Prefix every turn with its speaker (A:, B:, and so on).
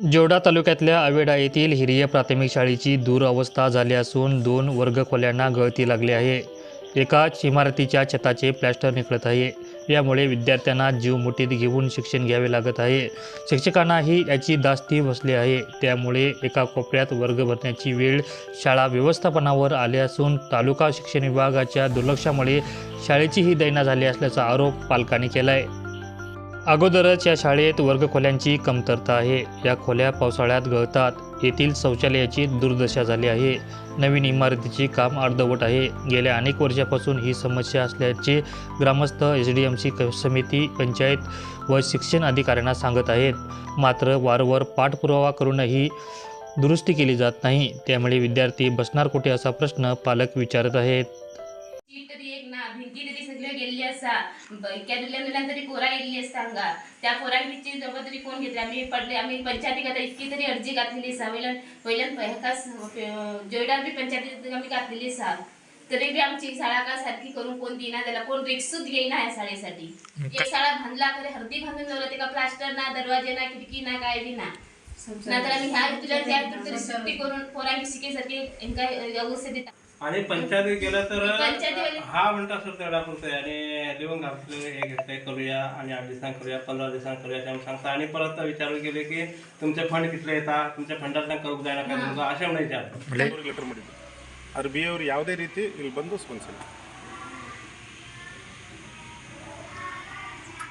A: जेवडा तालुक्यातल्या आवेडा येथील हिरिय प्राथमिक शाळेची दुरावस्था झाली असून दोन वर्गखोल्यांना गळती लागली आहे. एकाच इमारतीच्या छताचे प्लॅस्टर निघत आहे. यामुळे विद्यार्थ्यांना जीव मुठीत घेऊन शिक्षण घ्यावे लागत आहे. शिक्षकांनाही याची दास्ती बसली आहे. त्यामुळे एका कोपऱ्यात वर्ग भरण्याची वेळ शाळा व्यवस्थापनावर आली असून तालुका शिक्षण विभागाच्या दुर्लक्षामुळे शाळेचीही दैना झाली असल्याचा आरोप पालकांनी केला आहे अगोदरच या शाळेत वर्गखोल्यांची कमतरता आहे. या खोल्या पावसाळ्यात गळतात. येथील शौचालयाची दुर्दशा झाली आहे. नवीन इमारतीचे काम अर्धवट आहे. गेल्या अनेक वर्षापासून ही समस्या असल्याचे ग्रामस्थ एस डी एम सी समिती पंचायत व शिक्षण अधिकाऱ्यांना सांगत आहेत. मात्र वारंवार पाठपुरावा करूनही दुरुस्ती केली जात नाही. त्यामुळे विद्यार्थी बसणार कुठे असा प्रश्न पालक विचारत आहेत.
B: तरी सगळे गेल्ली असा. कॅडुल्या मिळान तरी पोरा येयल्ली असता हांगा त्या पोरांची जवळ तरी कोण घेतले? आम्ही पडले आम्ही पंचायतीक आतां इतकी तरी अर्जी घातलेली आसा वयल्यान वयल्यान हेकाच जोयडार बी पंचायतीक आमी घातलेली आसा तरी बी आमची शाळा का सारखी करून कोण दिना जाल्यार कोण रिक्सूच घेयना ह्या शाळेसाठी. एक शाळा बांधला खरे हर्दी बांधून दवरला तिका प्लास्टर ना दरवाजे ना खिडकी ना काय बी ना. नाजाल्यार आमी ह्या तुला त्या तरी सुट्टी करून पोरांची शिके सारखी हेंका व्यवस्थित दिता
C: आणि पंचायतीत गेलं तर
B: पंचायतीवाले-
C: हा म्हणता सर तेवढा पुरतोय आणि लिहून घातलं हे घेतलंय करूया आणि आठ दिवसांक करूया पंधरा दिवसांक करूया ते सांगता आणि परत विचारू गेले की तुमचे फंड कितले येतात तुमच्या फंडात करूक जायना काय तुमका अशें म्हणून विचार
D: ಲೆಟರ್ ಮಾಡಿದ್ದು ಅದ್ರ ಬಿ ಅವ್ರು ಯಾವುದೇ ರೀತಿ ಇಲ್ಲಿ ಬಂದು ಸ್ಪಂದಿಸಿಲ್ಲ